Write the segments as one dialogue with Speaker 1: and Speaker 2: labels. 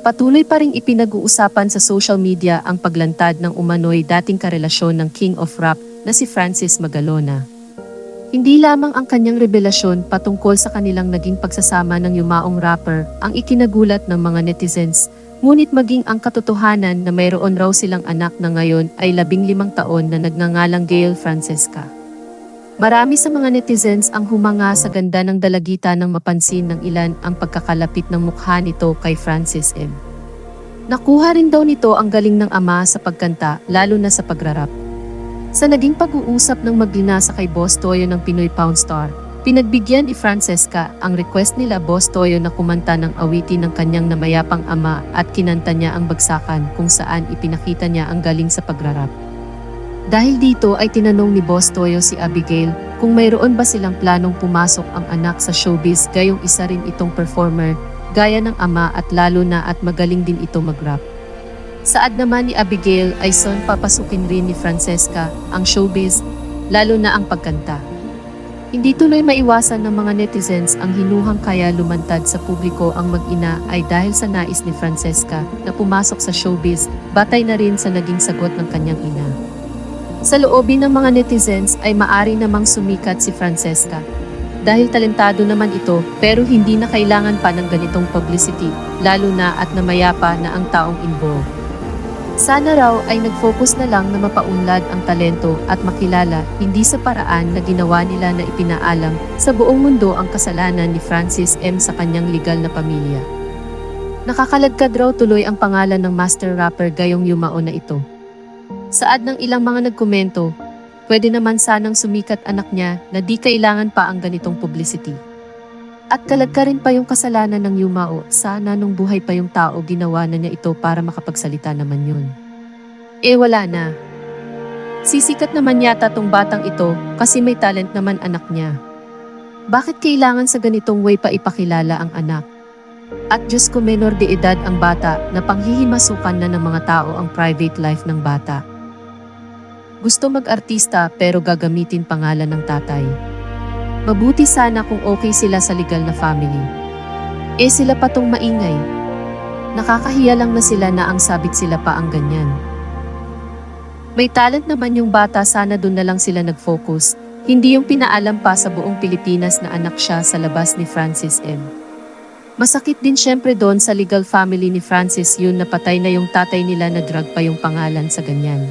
Speaker 1: Patuloy pa ring ipinag-uusapan sa social media ang paglantad ng umano'y dating karelasyon ng King of Rap na si Francis Magalona. Hindi lamang ang kanyang revelasyon patungkol sa kanilang naging pagsasama ng yumaong rapper ang ikinagulat ng mga netizens, ngunit maging ang katotohanan na mayroon raw silang anak na ngayon ay labing limang taon na nagngangalang Gail Francesca. Marami sa mga netizens ang humanga sa ganda ng dalagita nang mapansin ng ilan ang pagkakalapit ng mukha nito kay Francis M. Nakuha rin daw nito ang galing ng ama sa pagkanta, lalo na sa pagrarap. Sa naging pag-uusap ng maglina sa kay Boss Toyo ng Pinoy Pound Star, pinagbigyan ni Francesca ang request nila Boss Toyo na kumanta ng awitin ng kanyang namayapang ama at kinanta niya ang bagsakan kung saan ipinakita niya ang galing sa pagrarap. Dahil dito ay tinanong ni Boss Toyo si Abigail kung mayroon ba silang planong pumasok ang anak sa showbiz gayong isa rin itong performer, gaya ng ama at lalo na at magaling din ito mag-rap. Saad naman ni Abigail ay son papasukin rin ni Francesca ang showbiz, lalo na ang pagkanta. Hindi tuloy maiwasan ng mga netizens ang hinuhang kaya lumantad sa publiko ang mag-ina ay dahil sa nais ni Francesca na pumasok sa showbiz, batay na rin sa naging sagot ng kanyang ina. Sa loobin ng mga netizens ay maari namang sumikat si Francesca. Dahil talentado naman ito pero hindi na kailangan pa ng ganitong publicity, lalo na at namayapa na ang taong involved. Sana raw ay nag-focus na lang na mapaunlad ang talento at makilala hindi sa paraan na ginawa nila na ipinaalam sa buong mundo ang kasalanan ni Francis M. sa kanyang legal na pamilya. Nakakaladkad raw tuloy ang pangalan ng master rapper gayong yumao na ito. Saad ng ilang mga nagkomento, pwede naman sanang sumikat anak niya na di kailangan pa ang ganitong publicity. At kalagka rin pa yung kasalanan ng Yumao, sana nung buhay pa yung tao ginawa na niya ito para makapagsalita naman yun. Eh wala na. Sisikat naman yata tong batang ito kasi may talent naman anak niya. Bakit kailangan sa ganitong way pa ipakilala ang anak? At Diyos ko menor de edad ang bata na panghihimasukan na ng mga tao ang private life ng bata. Gusto mag-artista pero gagamitin pangalan ng tatay. Mabuti sana kung okay sila sa legal na family. Eh sila pa tong maingay. Nakakahiya lang na sila na ang sabit sila pa ang ganyan. May talent naman yung bata sana dun na lang sila nag-focus, hindi yung pinaalam pa sa buong Pilipinas na anak siya sa labas ni Francis M. Masakit din syempre doon sa legal family ni Francis yun na patay na yung tatay nila na drug pa yung pangalan sa ganyan.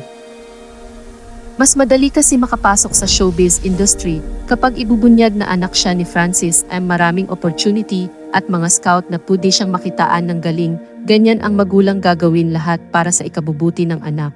Speaker 1: Mas madali kasi makapasok sa showbiz industry kapag ibubunyag na anak siya ni Francis ay maraming opportunity at mga scout na pwede siyang makitaan ng galing, ganyan ang magulang gagawin lahat para sa ikabubuti ng anak.